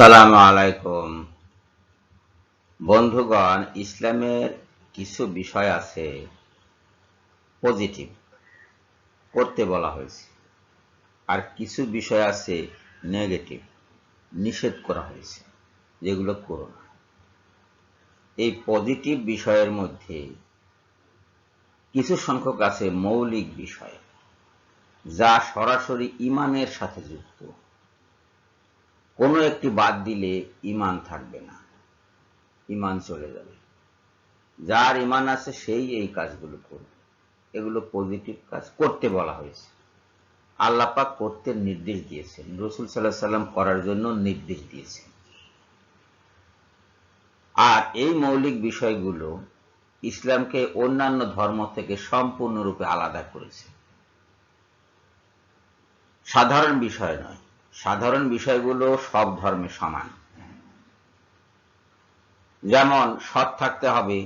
আসসালামু আলাইকুম। বন্ধুগণ, ইসলামের কিছু বিষয় আছে পজিটিভ করতে বলা হয়েছে। আর কিছু বিষয় আছে নেগেটিভ নিষেধ করা হয়েছে, যেগুলো করো না। এই পজিটিভ বিষয়ের মধ্যে কিছু সংখ্যক আছে মৌলিক বিষয়, যা সরাসরি ইমানের সাথে যুক্ত। কোনো একটি বাদ দিলে ইমান থাকবে না। ইমান চলে যাবে। যার ইমান আছে সেই এই কাজগুলো করবে। এগুলো পজিটিভ কাজ করতে বলা হয়েছে। আল্লাপাক করতে নির্দেশ দিয়েছেন। রসুল সাল্লাহ সাল্লাম করার জন্য নির্দেশ দিয়েছেন। আর এই মৌলিক বিষয়গুলো ইসলামকে অন্যান্য ধর্ম থেকে সম্পূর্ণরূপে আলাদা করেছে। সাধারণ বিষয় নয়। সাধারণ বিষয়গুলো সব ধর্মে সমান। যেমন সৎ থাকতে হবে,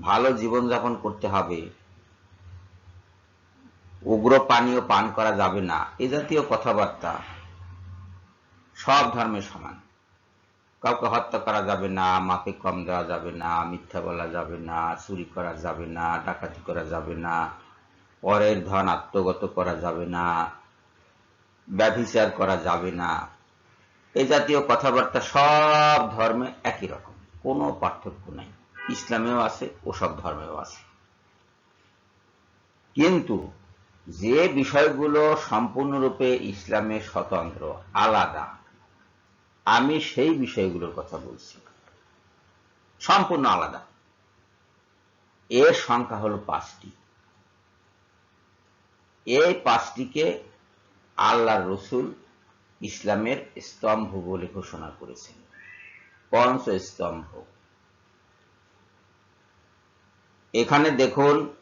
ভালো জীবনযাপন করতে হবে, উগ্র পানীয় পান করা যাবে না, এ জাতীয় কথাবার্তা সব ধর্মে সমান। কাউকে হত্যা করা যাবে না মাপে কম দেওয়া যাবে না, মিথ্যা বলা যাবে না, চুরি করা যাবে না, ডাকাতি করা যাবে না, পরের ধন আত্মগত করা যাবে না ব্যভিচার করা যাবে না। এই জাতীয় কথাবার্তা সব ধর্মে একই রকম, কোনো পার্থক্য নাই। ইসলামেও আছে, ওসব ধর্মেও আছে। কিন্তু যে বিষয়গুলো সম্পূর্ণরূপে ইসলামে স্বতন্ত্র, আলাদা, আমি সেই বিষয়গুলোর কথা বলছি। সম্পূর্ণ আলাদা। এর সংখ্যা হল পাঁচটি। এই পাঁচটিকে আল্লাহর রসুল ইসলামের স্তম্ভ বলে ঘোষণা করেছেন। পঞ্চ স্তম্ভ। এখানে দেখুন,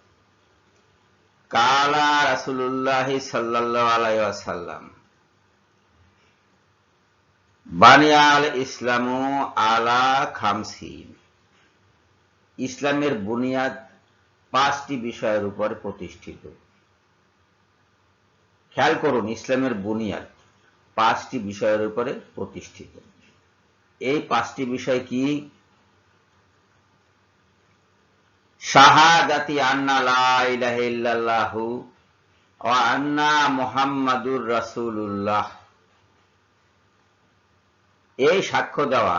কালা রাসুল্লাহ সাল্লাহ আলাইসাল্লাম বানিয়াল ইসলাম আলা খামসিন। ইসলামের বুনিয়াদ পাঁচটি বিষয়ের উপর প্রতিষ্ঠিত। খেয়াল করুন, ইসলামের বুনিয়াদ পাঁচটি বিষয়ের উপরে প্রতিষ্ঠিত। এই পাঁচটি বিষয় কি? শাহাদাতি আন্না লাহু ও আন্না মোহাম্মদুর রাসুল্লাহ এই সাক্ষ্য দেওয়া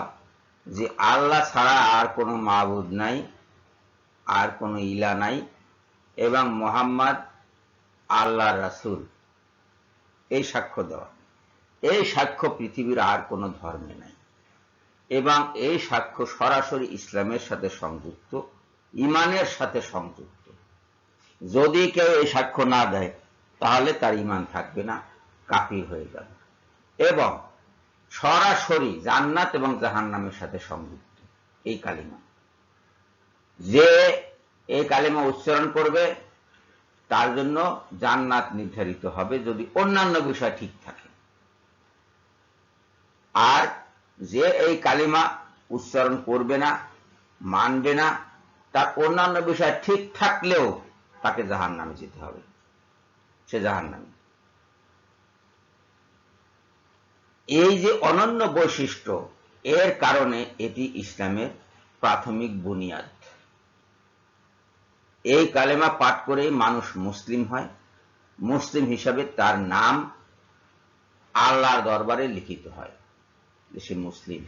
যে আল্লাহ ছাড়া আর কোনো মাহবুদ নাই, আর কোনো ইলা নাই, এবং মোহাম্মদ আল্লাহ রাসুল। এই সাক্ষ্য দেওয়া। এই সাক্ষ্য পৃথিবীর আর কোনো ধর্মে নাই। এবং এই সাক্ষ্য সরাসরি ইসলামের সাথে সংযুক্ত, ইমানের সাথে সংযুক্ত। যদি কেউ এই সাক্ষ্য না দেয়, তাহলে তার ইমান থাকবে না, কাফির হয়ে যাবে। এবং সরাসরি জান্নাত এবং জাহান্নামের সাথে সংযুক্ত। এই কালিমা। যে এই কালিমা উচ্চারণ করবে তার জন্য জান্নাত নির্ধারিত হবে যদি অন্যান্য বিষয় ঠিক থাকে। আর যে এই কালিমা উচ্চারণ করবে না, মানবে না, তার অন্যান্য বিষয় ঠিক থাকলেও তাকে জাহান নামে যেতে হবে। সে জাহান নামে এই যে অনন্য বৈশিষ্ট্য, এর কারণে এটি ইসলামের প্রাথমিক বুনিয়াদ। এই কালেমা পাঠ করে মানুষ মুসলিম হয়। মুসলিম হিসাবে তার নাম আল্লাহর দরবারে লিখিত হয় সে মুসলিম।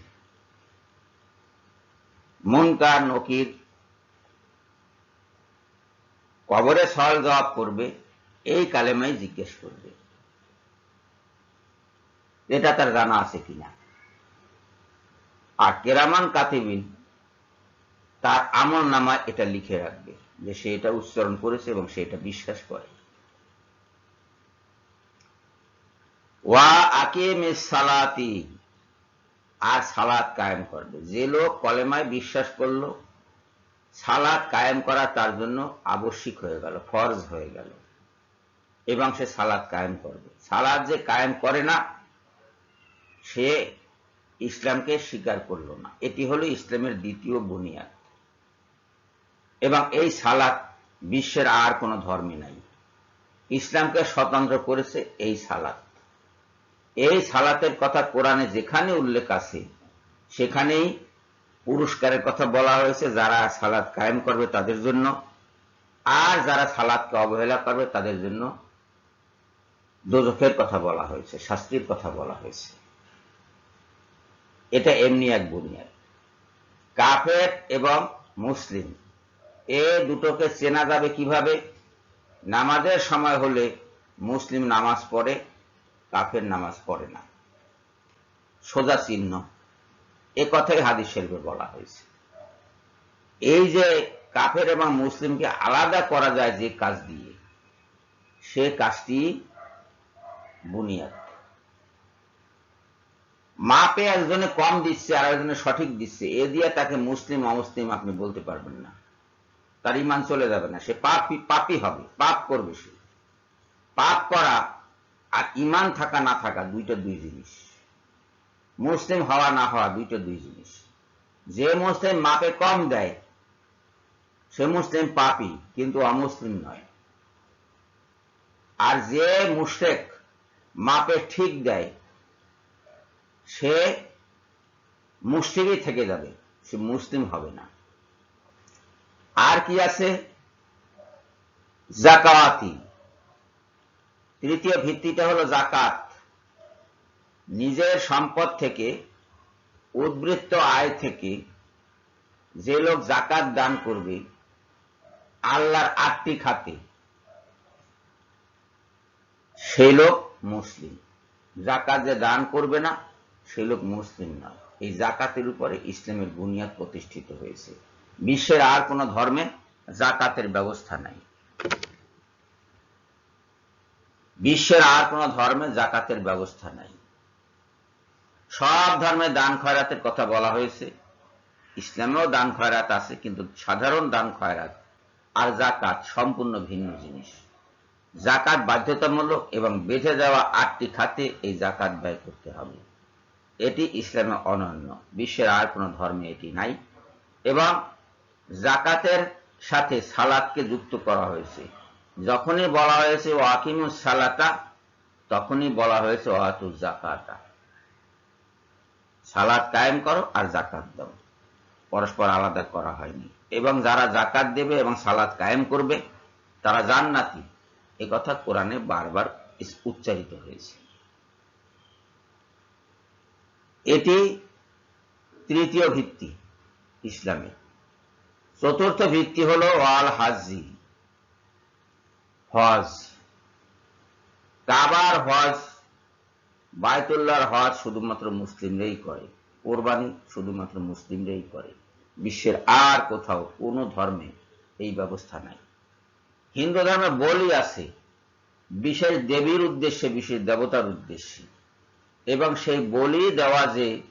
মুনকার, নকির কবরে সওয়াল জবাব করবে, এই কালেমাই জিজ্ঞেস করবে এটা তার জানা আছে কিনা। আর কেরামান কাতিবিন তার আমল নামা এটা লিখে রাখবে। যে সে এটা উচ্চারণ করেছে এবং সে এটা বিশ্বাস করে। ওয়া আকে সালাতি, আর সালাদ কায়েম করবে। যে লোক কলেমায় বিশ্বাস করল সালাদ কায়েম করা তার জন্য আবশ্যিক হয়ে গেল, ফরজ হয়ে গেল। এবং সে সালাদ কায়েম করবে। সালাদ যে কায়েম করে না, সে ইসলামকে স্বীকার করল না। এটি হলো ইসলামের দ্বিতীয় বুনিয়াদ। এবং এই সালাত বিশ্বের আর কোনো ধর্মে নাই। ইসলামকে স্বতন্ত্র করেছে এই সালাত। এই সালাতের কথা কোরআনে যেখানে উল্লেখ আছে, সেখানেই পুরস্কারের কথা বলা হয়েছে, যারা সালাত কায়েম করবে তাদের জন্য, আর যারা সালাদকে অবহেলা করবে তাদের জন্য দোজখের কথা বলা হয়েছে, শাস্তির কথা বলা হয়েছে। এটা এমনি এক বুনিয়াদ। কাফের এবং মুসলিম এ দুটোকে চেনা যাবে কীভাবে? নামাজের সময় হলে মুসলিম নামাজ পড়ে, কাফের নামাজ পড়ে না। সোজা চিহ্ন। এ কথাই হাদিস শরীফে বলা হয়েছে। এই যে কাফের এবং মুসলিমকে আলাদা করা যায় যে কাজ দিয়ে, সে কাজটি বুনিয়াদ। মাপে একজনে কম দিচ্ছে আর একজনে সঠিক দিচ্ছে, এ দিয়ে তাকে মুসলিম, অমুসলিম আপনি বলতে পারবেন না। তার ইমান চলে যাবে না। সে পাপি পাপি হবে, পাপ করবে সে। পাপ করা আর ইমান থাকা, না থাকা দুইটা দুই জিনিস। মুসলিম হওয়া, না হওয়া দুইটা দুই জিনিস। যে মুসলিম মাপে কম দেয়, সে মুসলিম পাপি, কিন্তু অমুসলিম নয়। আর যে মুশেক মাপে ঠিক দেয়, সে মুসলিমই থেকে যাবে, সে মুসলিম হবে না। আর কি আছে? জাকাওয়াতি। তৃতীয় ভিত্তিটা হলো জাকাত। নিজের সম্পদ থেকে, উদ্বৃত্ত আয় থেকে যে লোক জাকাত দান করবে, আল্লাহর আটটি খাতে সেই লোক মুসলিম। জাকাত যে দান করবে না সেই লোক মুসলিম নয় এই জাকাতের উপরে ইসলামের বুনিয়াদ প্রতিষ্ঠিত হয়েছে। বিশ্বের আর কোন ধর্মে জাকাতের ব্যবস্থা নাই। বিশ্বের আর কোন ধর্মে জাকাতের ব্যবস্থা নাই। সব ধর্মে দান খয়রাতের কথা বলা হয়েছে। ইসলামেও দান খয়রাত আছে, কিন্তু সাধারণ দান খয়রাত আর জাকাত সম্পূর্ণ ভিন্ন জিনিস। জাকাত বাধ্যতামূলক এবং বেঁধে দেওয়া আটটি খাতে এই জাকাত ব্যয় করতে হবে। এটি ইসলামে অনন্য। বিশ্বের আর কোন ধর্মে এটি নাই। এবং জাকাতের সাথে সালাদকে যুক্ত করা হয়েছে। যখনই বলা হয়েছে, ওয়াকিমুস সালাতা তখনই বলা হয়েছে ওয়াতুল জাকাতা সালাদ কায়েম করো আর জাকাত দাও। পরস্পর আলাদা করা হয়নি। এবং যারা জাকাত দেবে এবং সালাদ কায়েম করবে, তারা জান্নাতি। এ কথা কোরআনে বারবার উচ্চারিত হয়েছে। এটি তৃতীয় ভিত্তি ইসলামের। চতুর্থ ভিত্তি হল ওয়াল হাজি। হজ। কাবার হজ বায়তুল্লাহর হজ শুধুমাত্র মুসলিমরাই করে। কোরবানি শুধুমাত্র মুসলিমরাই করে। বিশ্বের আর কোথাও কোনো ধর্মে এই ব্যবস্থা নাই। হিন্দু ধর্মে বলি আছে, বিশেষ দেবীর উদ্দেশ্যে, বিশেষ দেবতার উদ্দেশ্যে। এবং সেই বলি দেওয়া যে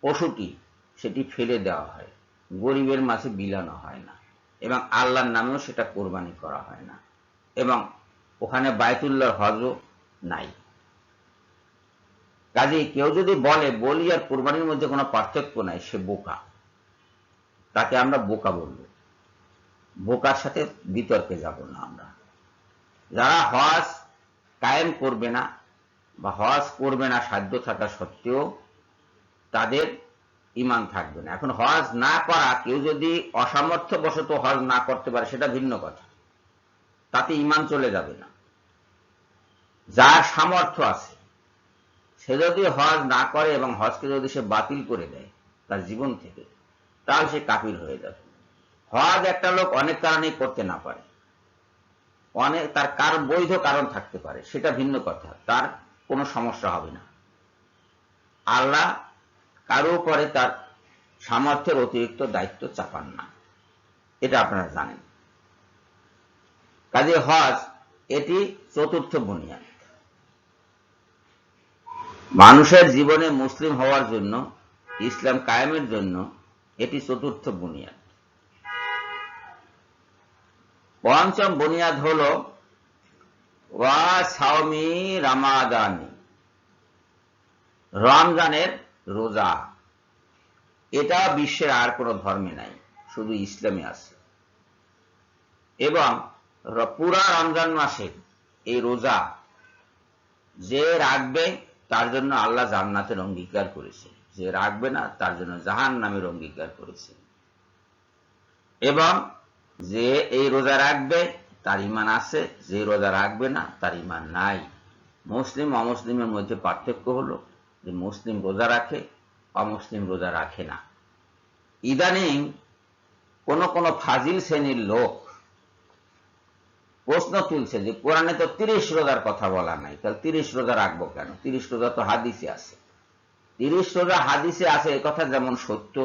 পশুটি, সেটি ফেলে দেওয়া হয়। গরিবের মাঝে বিলানো হয় না। এবং আল্লাহর নামেও সেটা কোরবানি করা হয় না। এবং ওখানে বায়তুল্লাহর হজও নাই। কাজে কেউ যদি বলে, বলি আর কোরবানির মধ্যে কোনো পার্থক্য নাই, সে বোকা। তাকে আমরা বোকা বলব। বোকার সাথে বিতর্কে যাব না আমরা। যারা হজ কায়েম করবে না বা হজ করবে না সাধ্য থাকা সত্ত্বেও তাদের ইমান থাকবে না। এখন হজ না করা, কেউ যদি অসামর্থ্য বশত হজ না করতে পারে, সেটা ভিন্ন কথা। তাতে ইমান চলে যাবে না। যার সামর্থ্য আছে, সে যদি হজ না করে এবং হজকে যদি সে বাতিল করে দেয়, তার জীবন থেকে, তাহলে সে কাপির হয়ে যাবে। হজ একটা লোক অনেক কারণেই করতে না পারে। অনেক, তার কার বৈধ কারণ থাকতে পারে, সেটা ভিন্ন কথা। তার কোনো সমস্যা হবে না। আল্লাহ কারও উপরে তার সামর্থ্যের অতিরিক্ত দায়িত্ব চাপান না। এটা আপনারা জানেন। কাজে হজ, এটি চতুর্থ বুনিয়াদ। মানুষের জীবনে মুসলিম হওয়ার জন্য, ইসলাম কায়েমের জন্য এটি চতুর্থ বুনিয়াদ। পঞ্চম বুনিয়াদ হল, ওয়া সাওমি রামাদানি। রমজানের রোজা। এটা বিশ্বের আর কোনো ধর্মে নাই, শুধু ইসলামে আছে। এবং পুরা রমজান মাসে এই রোজা যে রাখবে, তার জন্য আল্লাহ জান্নাতের অঙ্গীকার করেছে। যে রাখবে না, তার জন্য জাহান নামের অঙ্গীকার করেছে। এবং যে এই রোজা রাখবে, তার ইমান আছে। যে রোজা রাখবে না, তার ইমান নাই। মুসলিম, অমুসলিমের মধ্যে পার্থক্য হলো যে মুসলিম রোজা রাখে অমুসলিম রোজা রাখে না। ইদানিং কোন কোন ফাজিল শ্রেণির লোক প্রশ্ন তুলছে যে কোরআনে তো তিরিশ রোজার কথা বলা নাই, তাহলে তিরিশ রোজা রাখব কেন? তিরিশ রোজা তো হাদিসে আছে। তিরিশ রোজা হাদিসে আছে এ কথা যেমন সত্য,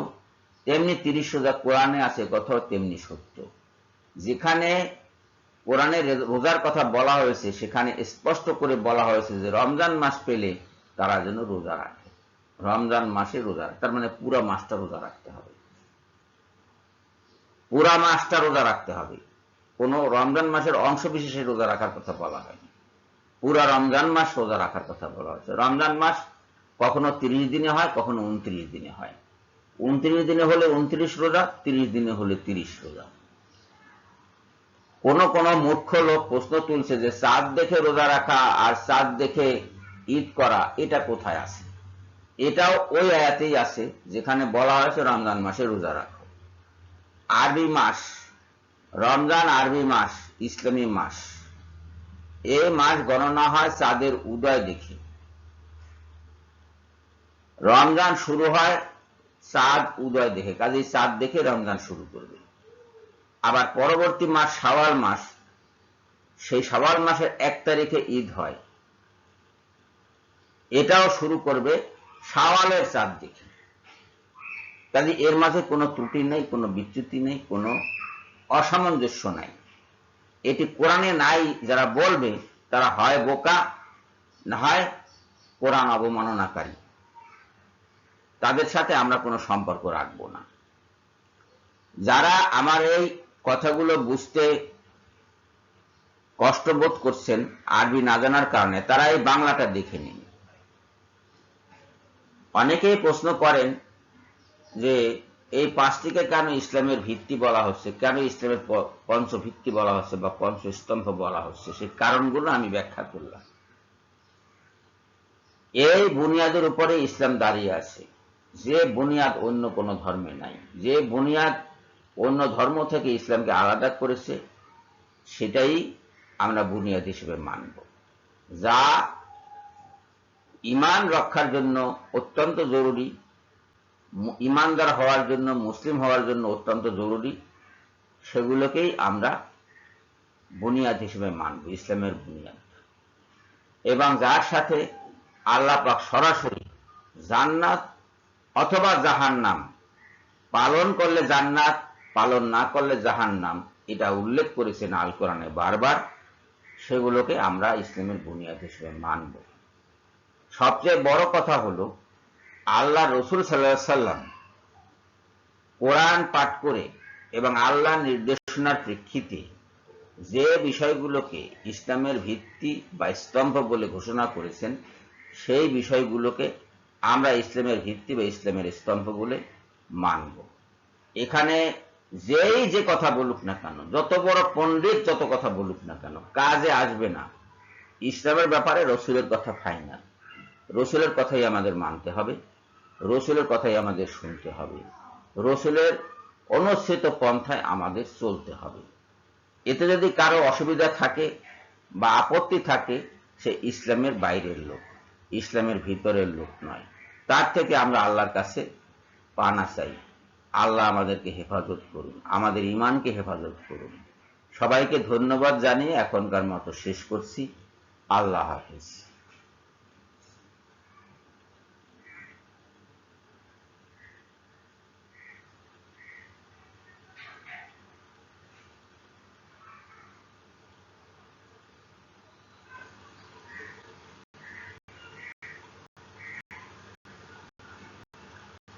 তেমনি তিরিশ রোজা কোরআনে আছে কথাও তেমনি সত্য। যেখানে কোরআনে রোজার কথা বলা হয়েছে, সেখানে স্পষ্ট করে বলা হয়েছে যে রমজান মাস পেলে তারা যেন রোজা রাখে। রমজান মাসে রোজা রাখে। তার মানে পুরা মাসটা রোজা রাখতে হবে। পুরা মাসটা রোজা রাখতে হবে। কোন রমজান মাসের অংশ বিশেষে রোজা রাখার কথা বলা হয়নি। পুরা রমজান মাস রোজা রাখার কথা বলা হয়েছে। রমজান মাস কখনো তিরিশ দিনে হয়, কখনো উনত্রিশ দিনে হয়। উনত্রিশ দিনে হলে উনত্রিশ রোজা, তিরিশ দিনে হলে তিরিশ রোজা। কোন কোন মূর্খ লোক প্রশ্ন তুলছে যে চাঁদ দেখে রোজা রাখা আর চাঁদ দেখে ঈদ করা, এটা কোথায় আছে? এটাও ওই আয়াতেই আছে, যেখানে বলা হয়েছে রমজান মাসে রোজা রাখো। আরবি মাস, রমজান আরবি মাস, ইসলামী মাস। এ মাস গণনা হয় চাঁদের উদয় দেখে। রমজান শুরু হয় চাঁদ উদয় দেখে, কাজেই চাঁদ দেখে রমজান শুরু করবে। আবার পরবর্তী মাস সাওয়াল মাস, সেই সাওয়াল মাসের এক তারিখে ঈদ হয়। এটাও শুরু করবে সাওয়ালের চাঁদ দেখে। কাজে এর মাঝে কোনো ত্রুটি নেই, কোনো বিচ্যুতি নেই, কোনো অসামঞ্জস্য নাই। এটি কোরআনে নাই, যারা বলবে তারা হয় বোকা, না হয় কোরআন অবমাননাকারী। তাদের সাথে আমরা কোনো সম্পর্ক রাখব না। যারা আমার এই কথাগুলো বুঝতে কষ্ট বোধ করছেন, আরবি না জানার কারণে, তারা এই বাংলাটা দেখে নিন। অনেকেই প্রশ্ন করেন যে এই পাঁচটিকে কেন ইসলামের ভিত্তি বলা হচ্ছে? কেন ইসলামের পঞ্চ ভিত্তি বলা হচ্ছে বা পঞ্চ স্তম্ভ বলা হচ্ছে? সেই কারণগুলো আমি ব্যাখ্যা করলাম। এই বুনিয়াদের উপরে ইসলাম দাঁড়িয়ে আছে। যে বুনিয়াদ অন্য কোন ধর্মে নাই। যে বুনিয়াদ অন্য ধর্ম থেকে ইসলামকে আলাদা করেছে, সেটাই আমরা বুনিয়াদ হিসেবে মানব। যা ইমান রক্ষার জন্য অত্যন্ত জরুরি ইমানদার হওয়ার জন্য, মুসলিম হওয়ার জন্য অত্যন্ত জরুরি। সেগুলোকেই আমরা বুনিয়াদ হিসেবে মানব, ইসলামের বুনিয়াদ। এবং যার সাথে আল্লাহ পাক সরাসরি জান্নাত অথবা জাহান নাম পালন করলে জান্নাত, পালন না করলে জাহান নাম এটা উল্লেখ করেছেন আল কোরআনে বারবার, সেগুলোকে আমরা ইসলামের বুনিয়াদ হিসেবে মানব। সবচেয়ে বড় কথা হলো, আল্লাহ রসুল সাল্লাহ সাল্লাম কোরআন পাঠ করে এবং আল্লাহ নির্দেশনার প্রেক্ষিতে যে বিষয়গুলোকে ইসলামের ভিত্তি বা স্তম্ভ বলে ঘোষণা করেছেন, সেই বিষয়গুলোকে আমরা ইসলামের ভিত্তি বা ইসলামের স্তম্ভ বলে মানব। এখানে যেই যে কথা বলুক না কেন, যত বড় পণ্ডিত যত কথা বলুক না কেন, কাজে আসবে না। ইসলামের ব্যাপারে রসুলের কথা ফাইনাল। রসুলের কথাই আমাদের মানতে হবে, রসুলের কথাই আমাদের শুনতে হবে, রসুলের অনুচ্ছেদ পন্থায় আমাদের চলতে হবে। এতে যদি কারও অসুবিধা থাকে বা আপত্তি থাকে, সে ইসলামের বাইরের লোক, ইসলামের ভিতরের লোক নয়। তার থেকে আমরা আল্লাহর কাছে পানা চাই। আল্লাহ আমাদেরকে হেফাজত করুন, আমাদের ইমানকে হেফাজত করুন। সবাইকে ধন্যবাদ জানিয়ে এখনকার মতো শেষ করছি। আল্লাহ হাফিজ।